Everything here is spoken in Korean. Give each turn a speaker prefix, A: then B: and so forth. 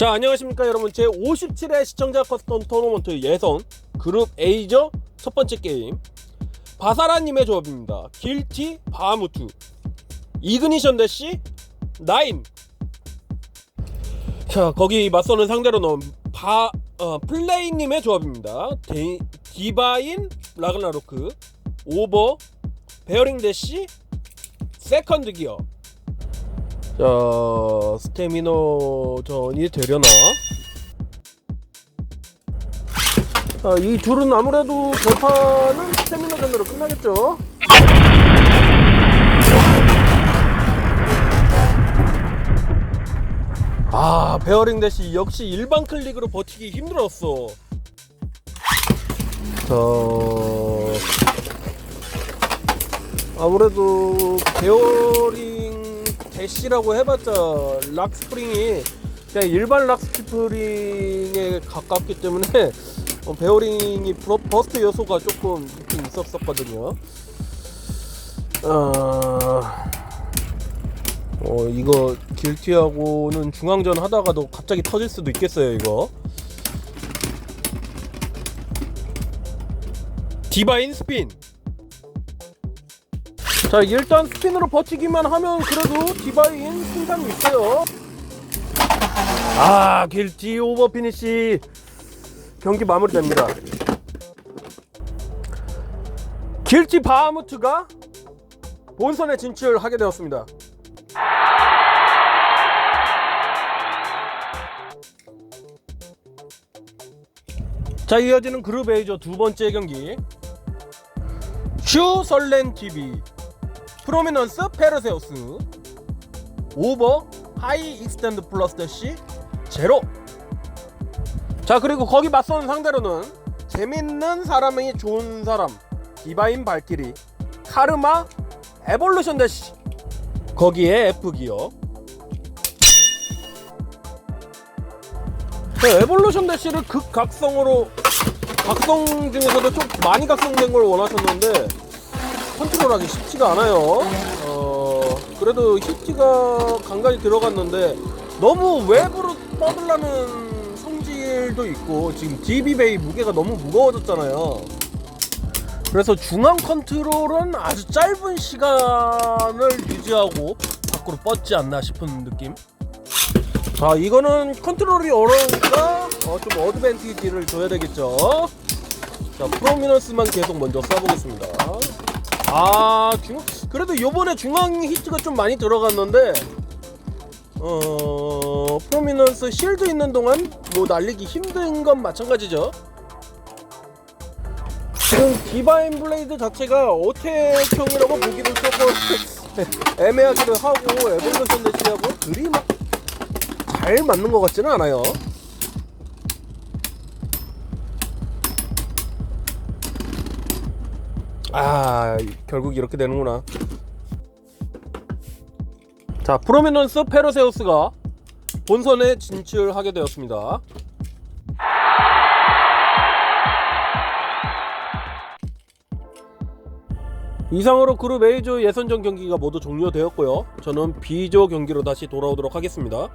A: 자 안녕하십니까 여러분. 제 57회 시청자 커스텀 토너먼트 예선 그룹 A죠? 첫 번째 게임. 바사라님의 조합입니다. 길티 바하무트 이그니션 대시 나인. 자 거기 맞서는 상대로는 바 어, 플레이님의 조합입니다. 데, 디바인 라그나로크. 오버 베어링 대시 세컨드 기어 자 스태미너 전이 되려나? 자, 이 둘은 아무래도 결판은 스태미너 전으로 끝나겠죠? 아 베어링 대시 역시 일반 클릭으로 버티기 힘들었어. 자 아무래도 베어링 대시라고 해봤자 락스프링이 그냥 일반 락스프링에 가깝기 때문에 어, 베어링이 버- 버스트 요소가 조금 있긴 있었었거든요. 어, 어 이거 길티하고는 중앙전 하다가도 갑자기 터질 수도 있겠어요 이거. 디바인 스핀. 자 일단 스핀으로 버티기만 하면 그래도 디바인 승산이 있어요. 아 길티 오버 피니시. 경기 마무리됩니다. 길티 바하무트가 본선에 진출하게 되었습니다. 자 이어지는 그룹 A조 두 번째 경기. 슈 설렌 TV 프로미넌스 페르세우스. 오버 하이 익스텐드 플러스 대시 제로. 자 그리고 거기 맞서는 상대로는 재밌는 사람이 좋은 사람 디바인 발키리 카르마 에볼루션 대시. 거기에 F기어 그 에볼루션 대시를 극각성으로 각성 중에서도 좀 많이 각성된 걸 원하셨는데 컨트롤하기 쉽지가 않아요. 어, 그래도 히트가 간간히 들어갔는데 너무 외부로 뻗으려는 성질도 있고 지금 DB베이 무게가 너무 무거워졌잖아요. 그래서 중앙 컨트롤은 아주 짧은 시간을 유지하고 밖으로 뻗지 않나 싶은 느낌. 자, 이거는 컨트롤이 어려우니까 어, 좀 어드밴티지를 줘야 되겠죠. 자, 프로미넌스만 계속 먼저 써보겠습니다. 아 중앙 그래도 요번에 중앙 히트가 좀 많이 들어갔는데 어 프로미넌스 실드 있는 동안 뭐 날리기 힘든 건 마찬가지죠. 지금 디바인 블레이드 자체가 어택형이라고 보기도 조금 애매하기도 하고 에볼루션 대시하고 그리 막 잘 맞는 것 같지는 않아요 아 결국 이렇게 되는구나. 자 프로미넌스 페르세우스가 본선에 진출하게 되었습니다. 이상으로 그룹 A조 예선전 경기가 모두 종료되었고요. 저는 B조 경기로 다시 돌아오도록 하겠습니다